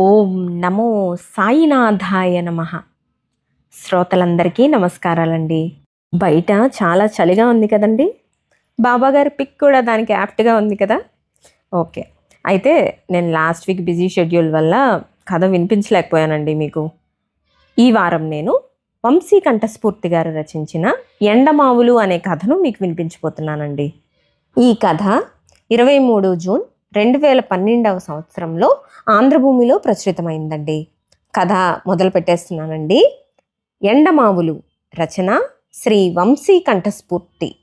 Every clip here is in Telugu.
ఓం నమో సాయినాథాయ నమ. శ్రోతలందరికీ నమస్కారాలండి. బయట చాలా చలిగా ఉంది కదండి. బాబాగారి పిక్ కూడా దానికి యాప్ట్గా ఉంది కదా. ఓకే. అయితే నేను లాస్ట్ వీక్ బిజీ షెడ్యూల్ వల్ల కథ వినిపించలేకపోయానండి మీకు. ఈ వారం నేను వంశీ కంఠస్ఫూర్తి గారు రచించిన ఎండమావులు అనే కథను మీకు వినిపించబోతున్నానండి. ఈ కథ ఇరవై మూడు జూన్ రెండు వేల పన్నెండవ సంవత్సరంలో ఆంధ్రభూమిలో ప్రచురితమైందండి. కథ మొదలు పెట్టేస్తున్నానండి. ఎండమావులు రచన శ్రీ వంశీ కంఠస్ఫూర్తి.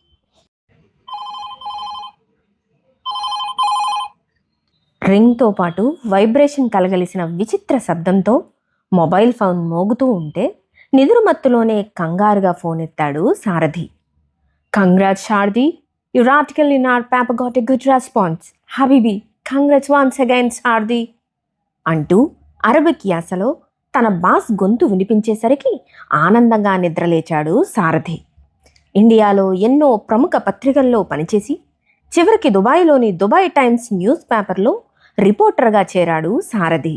రింగ్తో పాటు వైబ్రేషన్ కలగలిసిన విచిత్ర శబ్దంతో మొబైల్ ఫోన్ మోగుతూ ఉంటే నిదురుమత్తులోనే కంగారుగా ఫోన్ ఎత్తాడు Sarathi. Congrat Sarathi. You article in our paper got a good response. Habibi congrats once again సార్ది అంటూ అరబిక్ యాసలో తన బాస్ గొంతు వినిపించేసరికి ఆనందంగా నిద్రలేచాడు సారథి. ఇండియాలో ఎన్నో ప్రముఖ పత్రికల్లో పనిచేసి చివరికి దుబాయ్లోని దుబాయ్ టైమ్స్ న్యూస్ పేపర్లో రిపోర్టర్గా చేరాడు సారథి.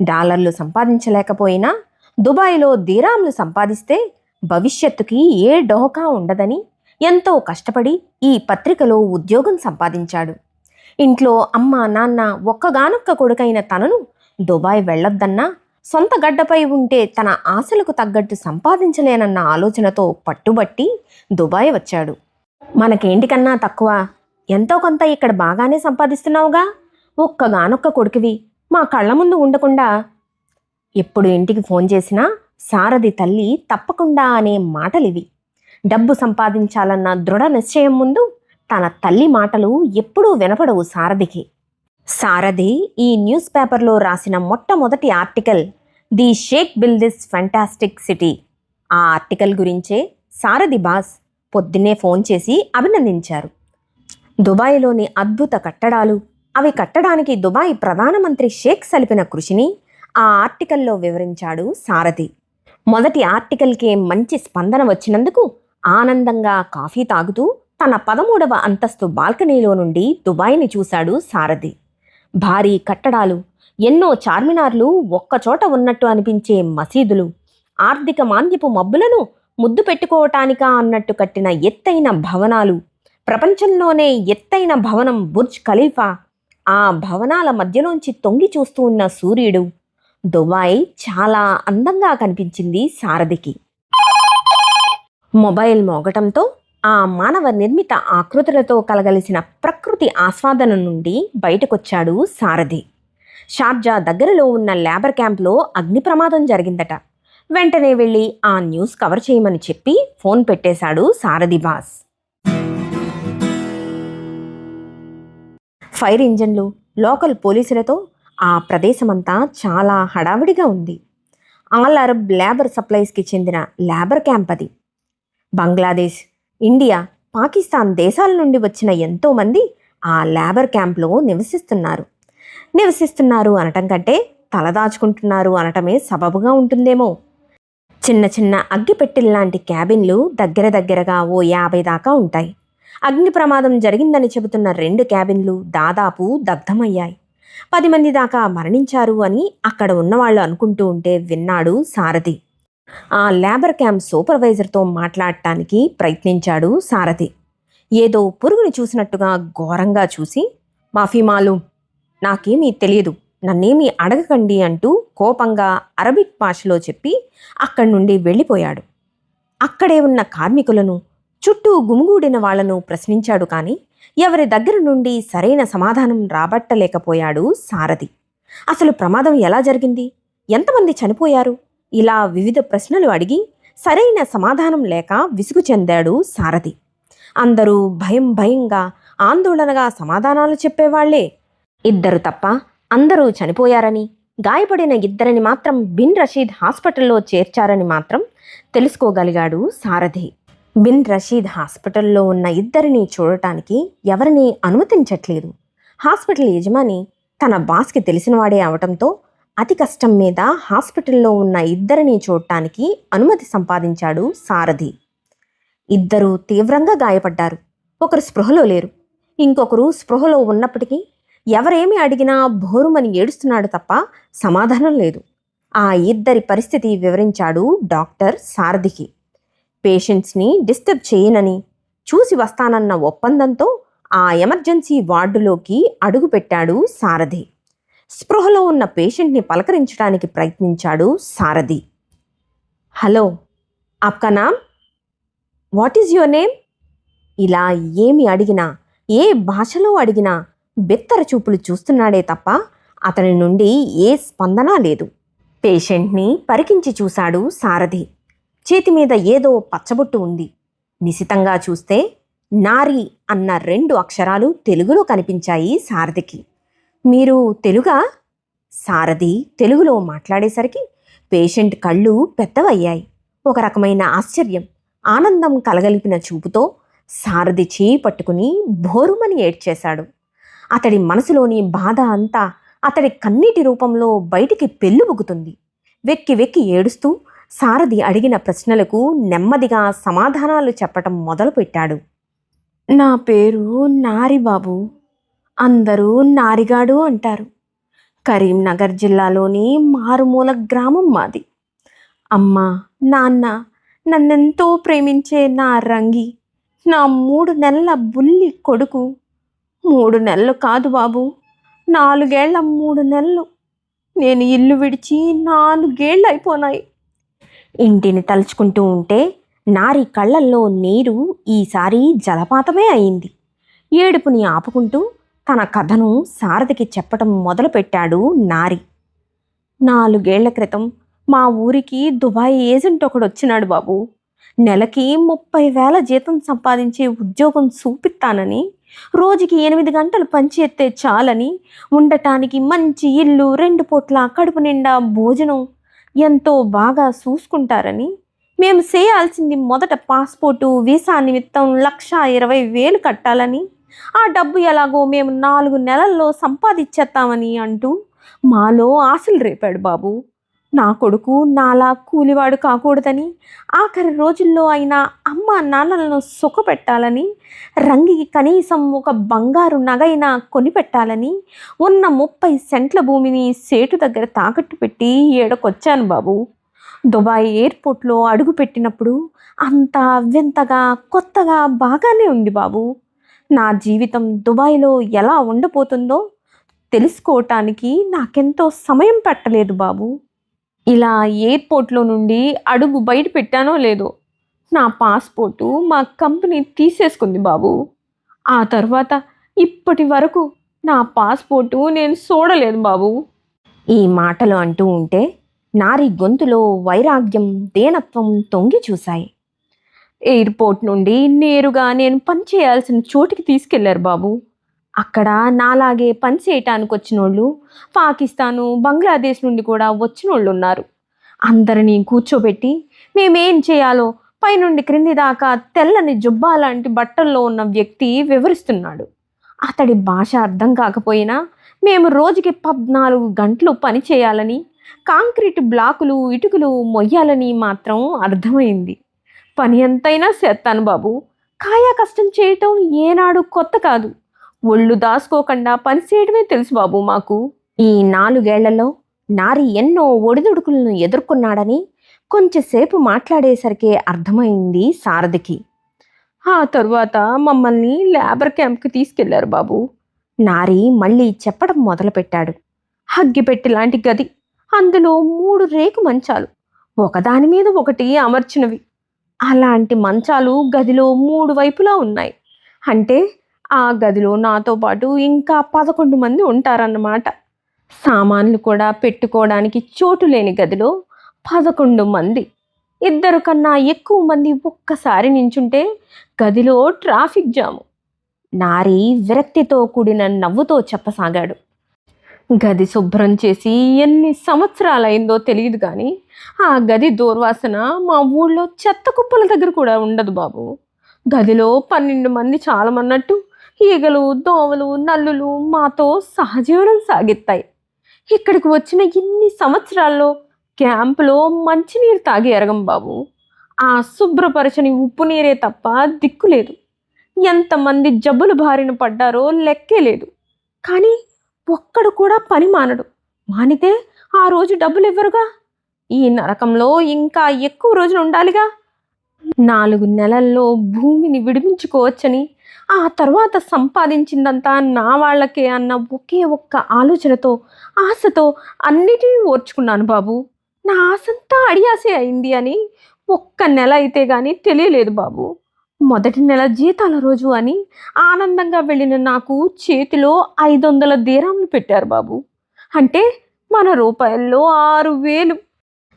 డాలర్లు సంపాదించలేకపోయినా దుబాయ్లో దీరాంలు సంపాదిస్తే భవిష్యత్తుకి ఏ డోకా ఉండదని ఎంతో కష్టపడి ఈ పత్రికలో ఉద్యోగం సంపాదించాడు. ఇంట్లో అమ్మ నాన్న ఒక్కగానొక్క కొడుకైన తనను దుబాయ్ వెళ్ళొద్దన్నా సొంత గడ్డపై ఉంటే తన ఆశలకు తగ్గట్టు సంపాదించలేనన్న ఆలోచనతో పట్టుబట్టి దుబాయ్ వచ్చాడు. మనకేంటికన్నా తక్కువ? ఎంతో కొంత ఇక్కడ బాగానే సంపాదిస్తున్నావుగా? ఒక్కగానొక్క కొడుకువి మా కళ్ళ ముందు ఉండకుండా ఎప్పుడు ఇంటికి ఫోన్ చేసినా సారథి తల్లి తప్పకుండా అనే మాటలివి. డబ్బు సంపాదించాలన్న దృఢ నిశ్చయం ముందు తన తల్లి మాటలు ఎప్పుడూ వినపడవు సారథికి. సారథి ఈ న్యూస్ పేపర్లో రాసిన మొట్టమొదటి article the sheikh built this fantastic city ఆ ఆర్టికల్ గురించే సారథి బాస్ పొద్దున్నే ఫోన్ చేసి అభినందించారు. దుబాయ్లోని అద్భుత కట్టడాలు అవి కట్టడానికి దుబాయ్ ప్రధానమంత్రి షేక్ సలిపిన కృషిని ఆ ఆర్టికల్లో వివరించాడు సారథి. మొదటి ఆర్టికల్కే మంచి స్పందన వచ్చినందుకు ఆనందంగా కాఫీ తాగుతూ తన పదమూడవ అంతస్తు బాల్కనీలో నుండి దుబాయ్ని చూశాడు సారథి. భారీ కట్టడాలు ఎన్నో చార్మినార్లు ఒక్కచోట ఉన్నట్టు అనిపించే మసీదులు ఆర్థిక మాంద్యపు మబ్బులను ముద్దు పెట్టుకోవటానికా అన్నట్టు కట్టిన ఎత్తైన భవనాలు ప్రపంచంలోనే ఎత్తైన భవనం బుర్జ్ ఖలీఫా ఆ భవనాల మధ్యలోంచి తొంగి చూస్తూ ఉన్న సూర్యుడు. దుబాయ్ చాలా అందంగా కనిపించింది సారథికి. మొబైల్ మోగటంతో ఆ మానవ నిర్మిత ఆకృతులతో కలగలిసిన ప్రకృతి ఆస్వాదన నుండి బయటకొచ్చాడు సారథి. షార్జా దగ్గరలో ఉన్న లేబర్ క్యాంప్లో అగ్ని ప్రమాదం జరిగిందట. వెంటనే వెళ్ళి ఆ న్యూస్ కవర్ చేయమని చెప్పి ఫోన్ పెట్టేశాడు సారథి బాస్. ఫైర్ ఇంజన్లు లోకల్ పోలీసులతో ఆ ప్రదేశమంతా చాలా హడావిడిగా ఉంది. ఆల్ అరబ్ లేబర్ సప్లైస్కి చెందిన లేబర్ క్యాంప్ అది. బంగ్లాదేశ్ ఇండియా పాకిస్తాన్ దేశాల నుండి వచ్చిన ఎంతోమంది ఆ లేబర్ క్యాంప్లో నివసిస్తున్నారు. నివసిస్తున్నారు అనటం కంటే తలదాచుకుంటున్నారు అనటమే సబబుగా ఉంటుందేమో. చిన్న చిన్న అగ్గిపెట్టెల్లాంటి క్యాబిన్లు దగ్గర దగ్గరగా ఓ యాభై దాకా ఉంటాయి. అగ్ని ప్రమాదం జరిగిందని చెబుతున్న రెండు క్యాబిన్లు దాదాపు దగ్ధమయ్యాయి. పది మంది దాకా మరణించారు అని అక్కడ ఉన్నవాళ్ళు అనుకుంటూ ఉంటే విన్నాడు సారథి. ఆ లేబర్ క్యాంప్ సూపర్వైజర్తో మాట్లాడటానికి ప్రయత్నించాడు సారథి. ఏదో పురుగుని చూసినట్టుగా ఘోరంగా చూసి మాఫీమాలు నాకేమీ తెలియదు నన్నేమీ అడగకండి అంటూ కోపంగా అరబిక్ భాషలో చెప్పి అక్కడి నుండి వెళ్ళిపోయాడు. అక్కడే ఉన్న కార్మికులను చుట్టూ గుమిగూడిన వాళ్ళను ప్రశ్నించాడు కానీ ఎవరి దగ్గర నుండి సరైన సమాధానం రాబట్టలేకపోయాడు సారథి. అసలు ప్రమాదం ఎలా జరిగింది? ఎంతమంది చనిపోయారు? ఇలా వివిధ ప్రశ్నలు అడిగి సరైన సమాధానం లేక విసుగు చెందాడు సారథి. అందరూ భయం భయంగా ఆందోళనగా సమాధానాలు చెప్పేవాళ్ళే. ఇద్దరు తప్ప అందరూ చనిపోయారని గాయపడిన ఇద్దరిని మాత్రం బిన్ రషీద్ హాస్పిటల్లో చేర్చారని మాత్రం తెలుసుకోగలిగాడు సారథి. బిన్ రషీద్ హాస్పిటల్లో ఉన్న ఇద్దరిని చూడటానికి ఎవరిని అనుమతించట్లేదు. హాస్పిటల్ యజమాని తన బాస్కి తెలిసినవాడే అవటంతో అతి కష్టం మీద హాస్పిటల్లో ఉన్న ఇద్దరిని చూడటానికి అనుమతి సంపాదించాడు సారథి. ఇద్దరూ తీవ్రంగా గాయపడ్డారు. ఒకరు స్పృహలో లేరు. ఇంకొకరు స్పృహలో ఉన్నప్పటికీ ఎవరేమి అడిగినా భోరుమని ఏడుస్తున్నాడు తప్ప సమాధానం లేదు. ఆ ఇద్దరి పరిస్థితి వివరించాడు డాక్టర్ సారథికి. పేషెంట్స్ని డిస్టర్బ్ చేయనని చూసి వస్తానన్న ఒప్పందంతో ఆ ఎమర్జెన్సీ వార్డులోకి అడుగుపెట్టాడు సారథి. స్పృహలో ఉన్న పేషెంట్ని పలకరించడానికి ప్రయత్నించాడు సారథి. హలో ఆప్కా నామ్? What is your name? ఇలా ఏమి అడిగినా ఏ భాషలో అడిగినా బెత్తర చూపులు చూస్తున్నాడే తప్ప అతని నుండి ఏ స్పందన లేదు. పేషెంట్ని పరికించి చూశాడు సారథి. చేతి మీద ఏదో పచ్చబొట్టు ఉంది. నిశితంగా చూస్తే నారి అన్న రెండు అక్షరాలు తెలుగులో కనిపించాయి సారథికి. మీరు తెలుగా? సారథి తెలుగులో మాట్లాడేసరికి పేషెంట్ కళ్ళు పెద్దవయ్యాయి. ఒక రకమైన ఆశ్చర్యం ఆనందం కలగలిపిన చూపుతో సారథి చేయి పట్టుకుని భోరుమని ఏడ్చేశాడు. అతడి మనసులోని బాధ అంతా అతడి కన్నీటి రూపంలో బయటికి పెళ్ళుబుగుతుంది వెక్కి వెక్కి ఏడుస్తూ సారథి అడిగిన ప్రశ్నలకు నెమ్మదిగా సమాధానాలు చెప్పటం మొదలుపెట్టాడు. నా పేరు నారిబాబు. అందరూ నారిగాడు అంటారు. కరీంనగర్ జిల్లాలోని మారుమూల గ్రామం మాది. అమ్మ నాన్న నన్నెంతో ప్రేమించే నా రంగి నా మూడు నెలల బుల్లి కొడుకు. మూడు నెలలు కాదు బాబు నాలుగేళ్ళ మూడు నెలలు. నేను ఇల్లు విడిచి నాలుగేళ్ళు అయిపోనాయి ఇంటిని తలుచుకుంటూ ఉంటే నారి కళ్ళల్లో నీరు ఈసారి జలపాతమే అయింది. ఏడుపుని ఆపుకుంటూ తన కథను సారథికి చెప్పటం మొదలుపెట్టాడు నారి. నాలుగేళ్ళ క్రితం మా ఊరికి దుబాయ్ ఏజెంట్ ఒకడు వచ్చినాడు బాబు. నెలకి ముప్పై వేల జీతం సంపాదించే ఉద్యోగం చూపిస్తానని రోజుకి ఎనిమిది గంటలు పనిచేస్తే చాలని ఉండటానికి మంచి ఇల్లు రెండు పూట్ల కడుపు నిండా భోజనం ఎంతో బాగా చూసుకుంటారని మేము చేయాల్సింది మొదట పాస్పోర్టు వీసా నిమిత్తం లక్ష ఇరవై వేలు కట్టాలని ఆ డబ్బు ఎలాగో మేము నాలుగు నెలల్లో సంపాదించేస్తామని అంటూ మాలో ఆశలు రేపాడు బాబు. నా కొడుకు నాలా కూలివాడు కాకూడదని ఆఖరి రోజుల్లో అయినా అమ్మ నాన్నలను సుఖపెట్టాలని రంగికి కనీసం ఒక బంగారు నగైనా కొనిపెట్టాలని ఉన్న ముప్పై సెంట్ల భూమిని సేటు దగ్గర తాకట్టు పెట్టి ఏడకొచ్చాను బాబు. దుబాయ్ ఎయిర్పోర్ట్లో అడుగుపెట్టినప్పుడు అంత వింతగా కొత్తగా బాగానే ఉంది బాబు. నా జీవితం దుబాయ్లో ఎలా ఉండబోతుందో తెలుసుకోవటానికి నాకెంతో సమయం పెట్టలేదు బాబు. ఇలా ఎయిర్పోర్ట్లో నుండి అడుగు బయట పెట్టానో లేదో నా పాస్పోర్టు మా కంపెనీ తీసేసుకుంది బాబు. ఆ తర్వాత ఇప్పటి వరకు నా పాస్పోర్టు నేను చూడలేదు బాబు. ఈ మాటలు అంటూ ఉంటే నారి గొంతులో వైరాగ్యం దేనత్వం తొంగి చూశాయి. ఎయిర్పోర్ట్ నుండి నేరుగా నేను పని చేయాల్సిన చోటికి తీసుకెళ్ళారు బాబు. అక్కడ నాలాగే పని చేయటానికి వచ్చిన వాళ్ళు పాకిస్తాను బంగ్లాదేశ్ నుండి కూడా వచ్చిన వాళ్ళు ఉన్నారు. అందరినీ కూర్చోబెట్టి మేమేం చేయాలో పైనుండి క్రింది దాకా తెల్లని జుబ్బా లాంటి బట్టల్లో ఉన్న వ్యక్తి వివరిస్తున్నాడు. అతడి భాష అర్థం కాకపోయినా మేము రోజుకి పద్నాలుగు గంటలు పని చేయాలని కాంక్రీట్ బ్లాకులు ఇటుకలు మొయ్యాలని మాత్రం అర్థమైంది. పని ఎంతైనా చేస్తాను బాబు. కాయా కష్టం చేయటం ఏనాడు కొత్త కాదు. ఒళ్ళు దాచుకోకుండా పని చేయడమే తెలుసు బాబు మాకు. ఈ నాలుగేళ్ళలో నారి ఎన్నో ఒడిదుడుకులను ఎదుర్కొన్నాడని కొంచెంసేపు మాట్లాడేసరికి అర్థమైంది సారథికి. ఆ తరువాత మమ్మల్ని లేబర్ క్యాంప్కి తీసుకెళ్ళారు బాబు. నారి మళ్ళీ చెప్పడం మొదలుపెట్టాడు. హగ్గిపెట్టి లాంటి గది. అందులో మూడు రేకు మంచాలు ఒకదాని మీద ఒకటి అమర్చినవి. అలాంటి మంచాలు గదిలో మూడు వైపులా ఉన్నాయి. అంటే ఆ గదిలో నాతో పాటు ఇంకా పదకొండు మంది ఉంటారన్నమాట. సామాన్లు కూడా పెట్టుకోవడానికి చోటు లేని గదిలో పదకొండు మంది. ఇద్దరు కన్నా ఎక్కువ మంది ఒక్కసారి నించుంటే గదిలో ట్రాఫిక్ జాము. నారి విరక్తితో కూడిన నవ్వుతో చెప్పసాగాడు. గది శుభ్రం చేసి ఎన్ని సంవత్సరాలైందో తెలియదు కానీ ఆ గది దూర్వాసన మా ఊళ్ళో చెత్త కుప్పల దగ్గర కూడా ఉండదు బాబు. గదిలో పన్నెండు మంది చాలమన్నట్టు ఈగలు దోమలు నల్లులు మాతో సహజీవనం సాగిస్తాయి ఇక్కడికి వచ్చిన ఇన్ని సంవత్సరాల్లో క్యాంపులో మంచినీరు తాగి ఎరగం బాబు. ఆ శుభ్రపరచని ఉప్పు నీరే తప్ప దిక్కు లేదు. ఎంతమంది జబ్బులు బారిన పడ్డారో లెక్కే లేదు. కానీ ఒక్కడు కూడా పని మానడు. మానితే ఆ రోజు డబ్బులు ఇవ్వరుగా. ఈ నరకంలో ఇంకా ఎక్కువ రోజులు ఉండాలిగా? నాలుగు నెలల్లో భూమిని విడిపించుకోవచ్చని ఆ తర్వాత సంపాదించిందంతా నా వాళ్ళకే అన్న ఒకే ఒక్క ఆలోచనతో ఆశతో అన్నిటినీ ఓర్చుకున్నాను బాబు. నా ఆశంతా అడియాసే అయింది అని ఒక్క నెల అయితే కానీ తెలియలేదు బాబు. మొదటి నెల జీతాల రోజు అని ఆనందంగా వెళ్ళిన నాకు చేతిలో ఐదు వందల దీరాములు పెట్టారు బాబు. అంటే మన రూపాయల్లో ఆరు వేలు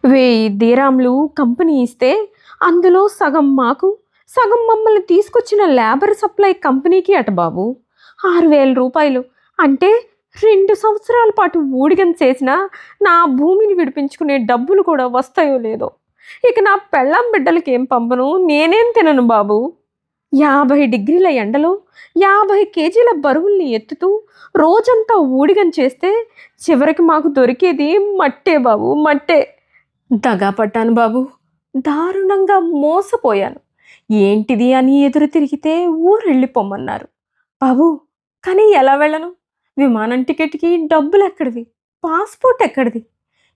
వెయ్యి దీరాములు కంపెనీ ఇస్తే అందులో సగం మాకు సగం మమ్మల్ని తీసుకొచ్చిన లేబర్ సప్లై కంపెనీకి అట బాబు. ఆరు వేల రూపాయలు. అంటే రెండు సంవత్సరాల పాటు ఊడిగం చేసిన నా భూమిని విడిపించుకునే డబ్బులు కూడా వస్తాయో లేదో. ఇక నా పెళ్ళాం బిడ్డలకి ఏం పంపను? నేనేం తినను బాబు? యాభై డిగ్రీల ఎండలో యాభై కేజీల బరువుల్ని ఎత్తుతూ రోజంతా ఊడిగం చేస్తే చివరికి మాకు దొరికేది మట్టే బాబు మట్టే. దగా పట్టాను బాబు. దారుణంగా మోసపోయాను. ఏంటిది అని ఎదురు తిరిగితే ఊరెళ్ళి పొమ్మన్నారు బాబు కానీ ఎలా వెళ్ళను? విమానం టికెట్కి డబ్బులు ఎక్కడివి పాస్పోర్ట్ ఎక్కడిది?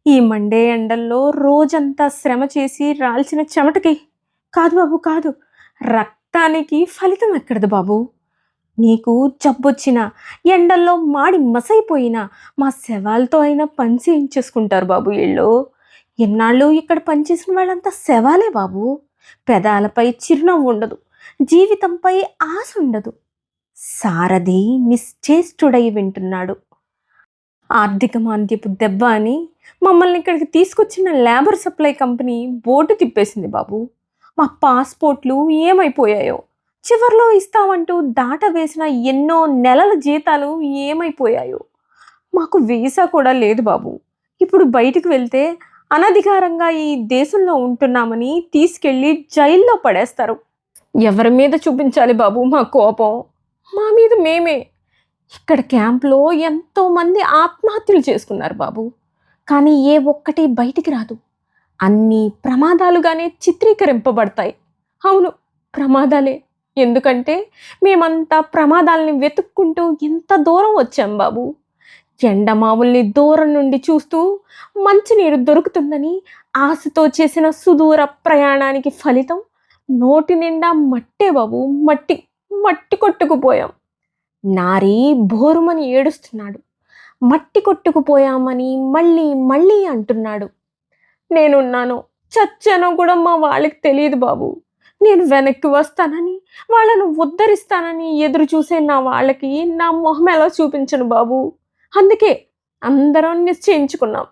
ఈ మండే ఎండల్లో రోజంతా శ్రమ చేసి రాల్చిన చెమటకి. కాదు బాబు కాదు. రక్తానికి ఫలితం ఎక్కడిది బాబు? నీకు జబ్బొచ్చిన ఎండల్లో మాడి మసైపోయినా మా శవాలతో అయినా పని చేయించేసుకుంటారు బాబు వీళ్ళు. ఎన్నాళ్ళు ఇక్కడ పనిచేసిన వాళ్ళంతా శవాలే బాబు. పెదాలపై చిరునవ్వు ఉండదు. జీవితంపై ఆశ ఉండదు. సారథి నిశ్చేష్టుడై వింటున్నాడు. ఆర్థిక మాంద్యపు దెబ్బ అని మమ్మల్ని ఇక్కడికి తీసుకొచ్చిన లేబర్ సప్లై కంపెనీ బోర్డు తిప్పేసింది బాబు. మా పాస్పోర్ట్లు ఏమైపోయాయో. చివర్లో ఇస్తామంటూ దాట వేసిన ఎన్నో నెలల జీతాలు ఏమైపోయాయో. మాకు వీసా కూడా లేదు బాబు. ఇప్పుడు బయటికి వెళ్తే అనధికారంగా ఈ దేశంలో ఉంటున్నామని తీసుకెళ్ళి జైల్లో పడేస్తారు. ఎవరి మీద చూపించాలి బాబు మా కోపం? మా మీద మేమే. ఇక్కడ క్యాంప్లో ఎంతోమంది ఆత్మహత్యలు చేసుకున్నారు బాబు. కానీ ఏ ఒక్కటి బయటికి రాదు. అన్నీ ప్రమాదాలుగానే చిత్రీకరింపబడతాయి. అవును ప్రమాదాలే. ఎందుకంటే మేమంతా ప్రమాదాలని వెతుక్కుంటూ ఎంత దూరం వచ్చాం బాబు. ఎండమావుల్ని దూరం నుండి చూస్తూ మంచినీరు దొరుకుతుందని ఆశతో చేసిన సుదూర ప్రయాణానికి ఫలితం నోటి నిండా మట్టే బాబు మట్టి మట్టి కొట్టుకుపోయాం. నారి బోరుమని ఏడుస్తున్నాడు. మట్టి కొట్టుకుపోయామని మళ్ళీ మళ్ళీ అంటున్నాడు. నేనున్నాను చచ్చానో కూడా మా వాళ్ళకి తెలియదు బాబు. నేను వెనక్కి వస్తానని వాళ్ళను ఉద్ధరిస్తానని ఎదురు చూసే నా వాళ్ళకి నా మొహం ఎలా చూపించను బాబు? అందుకే అందరం నిశ్చయించుకున్నాం.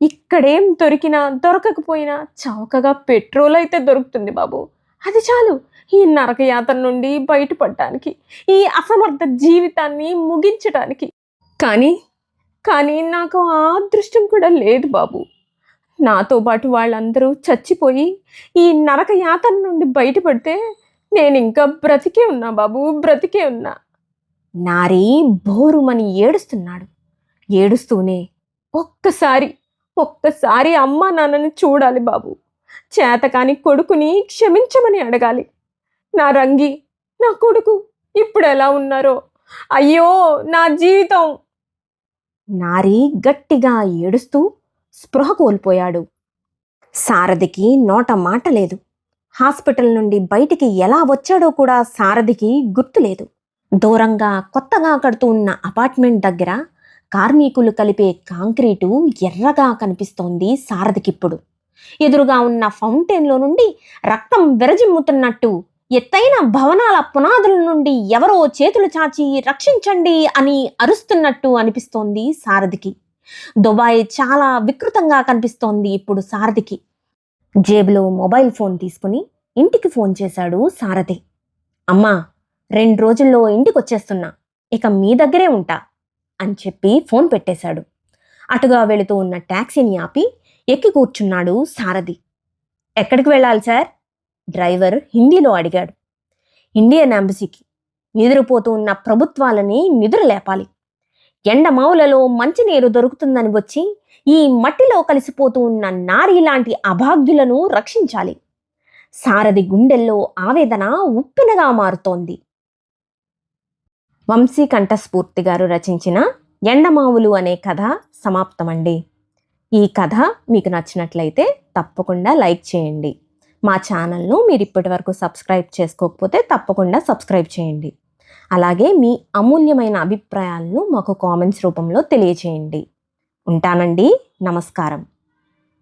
ఇక్కడేం దొరికినా దొరకకపోయినా చౌకగా పెట్రోల్ అయితే దొరుకుతుంది బాబు. అది చాలు. ఈ నరకయాతన నుండి బయటపడటానికి ఈ అసమర్థ జీవితాన్ని ముగించడానికి. కానీ కానీ నాకు ఆ అదృష్టం కూడా లేదు బాబు. నాతో పాటు వాళ్ళందరూ చచ్చిపోయి ఈ నరక యాతన నుండి బయటపడితే నేను ఇంకా బ్రతికే ఉన్నా బాబు బ్రతికే ఉన్నా. నారీ బోరుమని ఏడుస్తున్నాడు. ఏడుస్తూనే ఒక్కసారి ఒక్కసారి అమ్మా నాన్నని చూడాలి బాబు. చేతకాని కొడుకుని క్షమించమని అడగాలి. నా రంగి నా కొడుకు ఇప్పుడు ఎలా ఉన్నారో? అయ్యో నా జీవితం! నారి గట్టిగా ఏడుస్తూ స్పృహ కోల్పోయాడు. సారథికి నోట మాట లేదు. హాస్పిటల్ నుండి బయటికి ఎలా వచ్చాడో కూడా సారథికి గుర్తులేదు దూరంగా కొత్తగా కడుతూ ఉన్న అపార్ట్మెంట్ దగ్గర కార్మికులు కలిపే కాంక్రీటు ఎర్రగా కనిపిస్తోంది సారథికిప్పుడు. ఎదురుగా ఉన్న ఫౌంటైన్లో నుండి రక్తం విరజిమ్ముతున్నట్టు ఎత్తైన భవనాల పునాదుల నుండి ఎవరో చేతులు చాచి రక్షించండి అని అరుస్తున్నట్టు అనిపిస్తోంది సారథికి. దుబాయ్ చాలా వికృతంగా కనిపిస్తోంది ఇప్పుడు సారథికి. జేబులో మొబైల్ ఫోన్ తీసుకుని ఇంటికి ఫోన్ చేశాడు సారథి. అమ్మా రెండు రోజుల్లో ఇంటికి వచ్చేస్తున్నా ఇక మీ దగ్గరే ఉంటా. అని చెప్పి ఫోన్ పెట్టేశాడు. అటుగా వెళుతూ ఉన్న ట్యాక్సీని ఆపి ఎక్కి కూర్చున్నాడు సారథి. ఎక్కడికి వెళ్ళాలి సార్? డ్రైవర్ హిందీలో అడిగాడు. ఇండియన్ ఎంబసీకి. నిద్రపోతూ ఉన్న ప్రభుత్వాలని నిద్రలేపాలి ఎండమావులలో మంచినీరు దొరుకుతుందని వచ్చి ఈ మట్టిలో కలిసిపోతూ ఉన్న నారి లాంటి అభాగ్యులను రక్షించాలి. సారథి గుండెల్లో ఆవేదన ఉప్పెనగా మారుతోంది. వంశీ కంఠస్ఫూర్తి గారు రచించిన ఎండమావులు అనే కథ సమాప్తమండి. ఈ కథ మీకు నచ్చినట్లయితే తప్పకుండా లైక్ చేయండి. మా ఛానల్ను మీరు ఇప్పటి వరకు సబ్స్క్రైబ్ చేసుకోకపోతే తప్పకుండా సబ్స్క్రైబ్ చేయండి. అలాగే మీ అమూల్యమైన అభిప్రాయాలను మాకు కామెంట్స్ రూపంలో తెలియచేయండి. ఉంటానండి. నమస్కారం.